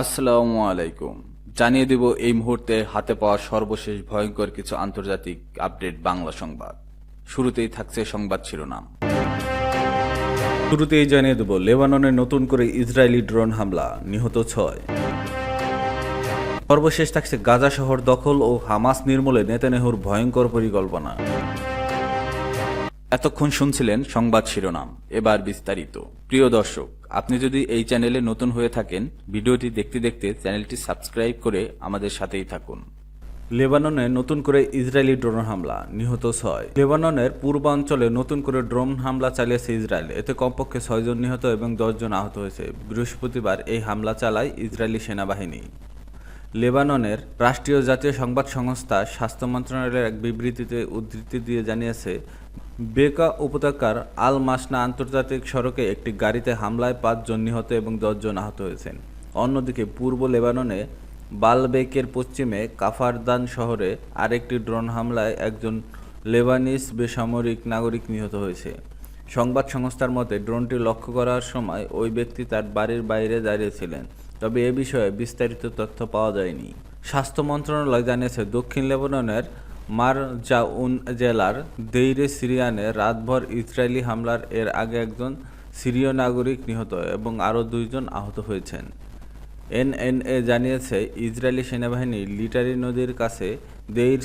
আসসালামু আলাইকুম। জানিয়ে দেব এই মুহূর্তে হাতে পাওয়া সর্বশেষ ভয়ঙ্কর কিছু আন্তর্জাতিক আপডেট বাংলা সংবাদ। শুরুতেই থাকছে সংবাদ শিরোনাম। শুরুতেই জানিয়ে দেব, লেবাননে নতুন করে ইসরায়েলি ড্রোন হামলা, নিহত ছয়। সর্বশেষ থাকছে গাজা শহর দখল ও হামাস নির্মূলে নেতানেহুর ভয়ঙ্কর পরিকল্পনা। এতক্ষণ শুনছিলেন সংবাদ শিরোনাম। এবার বিস্তারিত। প্রিয় দর্শক, আপনি যদি এই চ্যানেলে নতুন হয়ে থাকেন, ভিডিওটি দেখতে দেখতে চ্যানেলটি সাবস্ক্রাইব করে আমাদের সাথেই থাকুন। লেবাননে নতুন করে ইসরায়েলি ড্রোন হামলা, নিহত ছয়। লেবাননের পূর্বাঞ্চলে নতুন করে ড্রোন হামলা চালিয়েছে ইসরায়েল। এতে কমপক্ষে ছয়জন নিহত এবং দশজন আহত হয়েছে। বৃহস্পতিবার এই হামলা চালায় ইসরায়েলি সেনাবাহিনী। লেবাননের রাষ্ট্রীয় জাতীয় সংবাদ সংস্থা স্বাস্থ্য মন্ত্রণালয়ের এক বিবৃতিতে উদ্ধৃতি দিয়ে জানিয়েছে, বেকা উপত্যকার আল মাসনা আন্তর্জাতিক সড়কে একটি গাড়িতে হামলায় পাঁচজন নিহত এবং দশজন আহত হয়েছেন। অন্যদিকে পূর্ব লেবাননে বালবেকের পশ্চিমে কাফারদান শহরে আরেকটি ড্রোন হামলায় একজন লেবানিস বেসামরিক নাগরিক নিহত হয়েছে। সংবাদ সংস্থার মতে, ড্রোনটি লক্ষ্য করার সময় ওই ব্যক্তি তার বাড়ির বাইরে দাঁড়িয়েছিলেন তবে এ বিষয়ে বিস্তারিত তথ্য পাওয়া যায়নি। স্বাস্থ্য মন্ত্রণালয় জানিয়েছে, দক্ষিণ লেবাননের মারজাউন জেলার দেইরে সিরিয়ানে রাতভর ইসরায়েলি হামলার এর আগে একজন সিরীয় নাগরিক নিহত এবং আরও দুইজন আহত হয়েছেন। এনএনএ জানিয়েছে, ইসরায়েলি সেনাবাহিনী লিটারি নদীর কাছে দেইর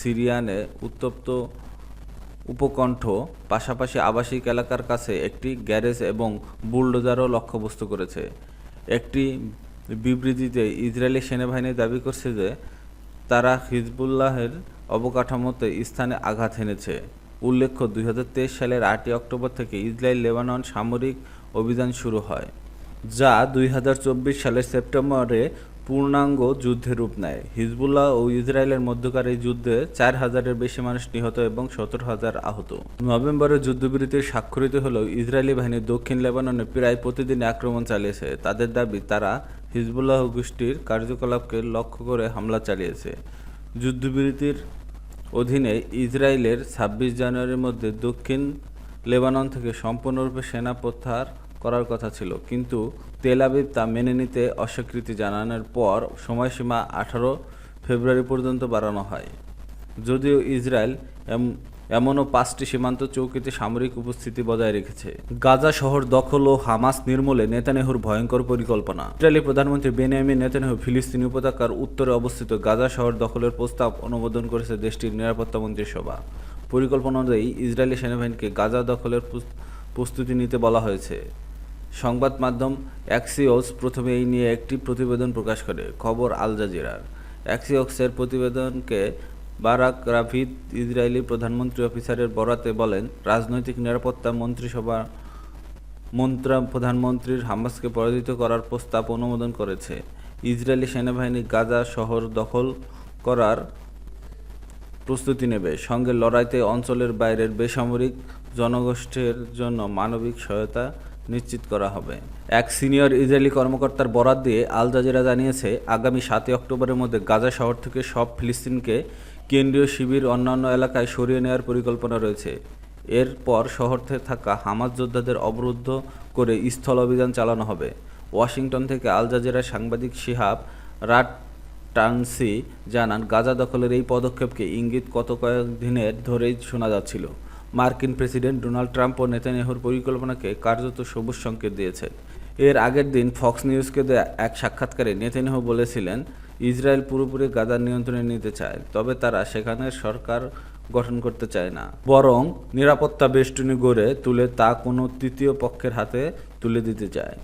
সিরিয়ানে উত্তপ্ত উপকণ্ঠ, পাশাপাশি আবাসিক এলাকার কাছে একটি গ্যারেজ এবং বুলডোজারও লক্ষ্যবস্তু করেছে। একটি বিবৃতিতে ইসরায়েলি সেনাবাহিনী দাবি করছে যে তারা হিজবুল্লাহের অবকাঠামোতে স্থানে আঘাত এনেছে। উল্লেখ্য, দুই হাজার তেইশ সালের আটই অক্টোবর থেকে ইসরায়েল লেবানন সামরিক অভিযান শুরু হয়, যা দুই হাজার চব্বিশ সালের সেপ্টেম্বরে পূর্ণাঙ্গ যুদ্ধে রূপ নেয়। হিজবুল্লাহ ও ইসরায়েলের মধ্যকার এই যুদ্ধে চার হাজারের বেশি মানুষ নিহত এবং সতেরো হাজার আহত। নভেম্বরে যুদ্ধবিরতির স্বাক্ষরিত হলেও ইসরায়েলি বাহিনী দক্ষিণ লেবাননে প্রায় প্রতিদিন আক্রমণ চালিয়েছে। তাদের দাবি, তারা হিজবুল্লাহ গোষ্ঠীর কার্যকলাপকে লক্ষ্য করে হামলা চালিয়েছে। যুদ্ধবিরতির অধীনে ইসরায়েলের ছাব্বিশ জানুয়ারির মধ্যে দক্ষিণ লেবানন থেকে সম্পূর্ণরূপে সেনা প্রত্যাহার করার কথা ছিল। কিন্তু তেল আবিব তা মেনে নিতে অস্বীকৃতি জানানোর পর সময়সীমা আঠারো ফেব্রুয়ারি পর্যন্ত বাড়ানো হয়। যদিও ইসরায়েল এমনও পাঁচটি সীমান্ত চৌকিতে সামরিক উপস্থিতি বজায় রেখেছে। গাজা শহর দখল ও হামাস নির্মূলে নেতানেহুর ভয়ঙ্কর পরিকল্পনা। ইসরায়েলি প্রধানমন্ত্রী বেনিয়ামিন নেতানেহু ফিলিস্তিনি উপত্যকার উত্তরে অবস্থিত গাজা শহর দখলের প্রস্তাব অনুমোদন করেছে দেশটির নিরাপত্তা মন্ত্রিসভা। পরিকল্পনা অনুযায়ী ইসরায়েলি সেনাবাহিনীকে গাজা দখলের প্রস্তুতি নিতে বলা হয়েছে। সংবাদ মাধ্যম অ্যাক্সিওস প্রথমে এই নিয়ে একটি প্রতিবেদন প্রকাশ করে, খবর আল জাজিরার। অ্যাক্সিওক্সের প্রতিবেদনকে বারাক রাফিদ ইসরায়েলি প্রধানমন্ত্রী অফিসারের বরাতে বলেন, রাজনৈতিক নিরাপত্তা মন্ত্রিসভা মন্ত্রা প্রধানমন্ত্রীর হামাসকে পরাজিত করার প্রস্তাব অনুমোদন করেছে। ইসরায়েলি সেনাবাহিনী গাজা শহর দখল করার প্রস্তুতি নেবে। সঙ্গে লড়াইতে অঞ্চলের বাইরের বেসামরিক জনগোষ্ঠীর জন্য মানবিক সহায়তা নিশ্চিত করা হবে। এক সিনিয়র ইসরায়েলি কর্মকর্তার বরাত দিয়ে আল জাজিরা জানিয়েছে, আগামী সাতই অক্টোবরের মধ্যে গাজা শহর থেকে সব ফিলিস্তিনকে কেন্দ্রীয় শিবির অন্যান্য এলাকায় সরিয়ে নেওয়ার পরিকল্পনা রয়েছে। এরপর শহর থেকে থাকা হামাজ যোদ্ধাদের অবরুদ্ধ করে স্থল অভিযান চালানো হবে। ওয়াশিংটন থেকে আল জাজিরার সাংবাদিক শিহাব রাট টানসি জানান, গাজা দখলের এই পদক্ষেপকে ইঙ্গিত কত কয়েক দিনের ধরেই শোনা যাচ্ছিল। মার্কিন প্রেসিডেন্ট ডোনাল্ড ট্রাম্প ও নেতানিয়াহুর পরিকল্পনাকে কার্যত সবুজ সংকেত দিয়েছে এর আগের দিন ফক্স নিউজকে দেয়া এক সাক্ষাৎকারে নেতানিয়াহু বলেছিলেন, ইসরায়েল পুরোপুরি গাদার নিয়ন্ত্রণে নিতে চায়, তবে তারা সেখানে সরকার গঠন করতে চায় না। বরং নিরাপত্তা বেষ্টনী গড়ে তুলে তা কোনো তৃতীয় পক্ষের হাতে তুলে দিতে চায়।